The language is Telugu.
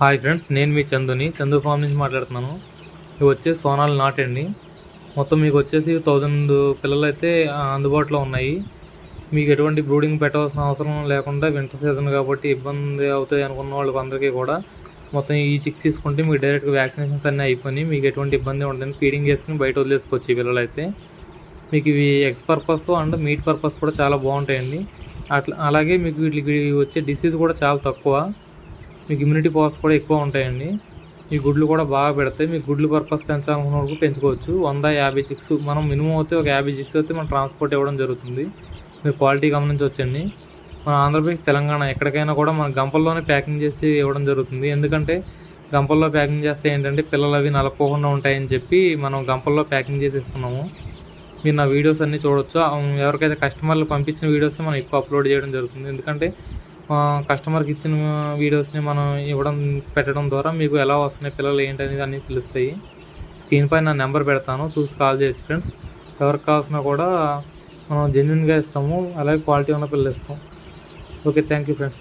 హాయ్ ఫ్రెండ్స్ నేను మీ చందుని. చందు ఫామ్ నుంచి మాట్లాడుతున్నాను. ఇవి వచ్చేసి సోనాలు నాటండి. మొత్తం మీకు వచ్చేసి థౌజండ్ పిల్లలు అయితే అందుబాటులో ఉన్నాయి. మీకు ఎటువంటి బ్రూడింగ్ పెట్టవలసిన అవసరం లేకుండా వింటర్ సీజన్ కాబట్టి ఇబ్బంది అవుతాయి అనుకున్న వాళ్ళకి అందరికీ కూడా మొత్తం ఈ చిక్స్ తీసుకుంటే మీకు డైరెక్ట్గా వ్యాక్సినేషన్స్ అన్నీ అయిపోయి మీకు ఎటువంటి ఇబ్బంది ఉండదని ఫీడింగ్ చేసుకుని బయట వదిలేసుకోవచ్చు ఈ పిల్లలు అయితే మీకు ఇవి eggs purpose and meat purpose కూడా చాలా బాగుంటాయండి. అట్లా అలాగే మీకు వీటికి వచ్చే డిసీజ్ కూడా చాలా తక్కువ. మీకు ఇమ్యూనిటీ పవర్స్ కూడా ఎక్కువ ఉంటాయండి. మీ గుడ్లు కూడా బాగా పెడతాయి. మీ గుడ్లు పర్పస్ పెంచాలనుకున్న పెంచుకోవచ్చు. వంద యాభై చిక్స్ మనం మినిమం అయితే ఒక యాభై చిక్స్ అయితే మనం ట్రాన్స్పోర్ట్ ఇవ్వడం జరుగుతుంది. మీరు క్వాలిటీ గమనించవచ్చండి మన ఆంధ్రప్రదేశ్ తెలంగాణ ఎక్కడికైనా కూడా మన గంపల్లోనే ప్యాకింగ్ చేసి ఇవ్వడం జరుగుతుంది. ఎందుకంటే గంపల్లో ప్యాకింగ్ చేస్తే ఏంటంటే పిల్లలు అవి నలపోకుండా ఉంటాయని చెప్పి మనం గంపల్లో ప్యాకింగ్ చేసి ఇస్తున్నాము మీరు నా వీడియోస్ అన్నీ చూడొచ్చు. ఎవరికైతే కస్టమర్లు పంపించిన వీడియోస్ మనం ఎక్కువ అప్లోడ్ చేయడం జరుగుతుంది. ఎందుకంటే కస్టమర్కి ఇచ్చిన వీడియోస్ని మనం ఇవ్వడం పెట్టడం ద్వారా మీకు ఎలా వస్తున్నాయి పిల్లలు ఏంటి అనేది అన్నీ తెలుస్తాయి. స్క్రీన్ పైన నా నెంబర్ పెడతాను చూసి కాల్ చేయొచ్చు ఫ్రెండ్స్. ఎవరికి కావాల్సినా కూడా మనం జెన్యున్గా ఇస్తాము అలాగే క్వాలిటీ ఉన్న పిల్లలు ఇస్తాం. Okay thank you friends.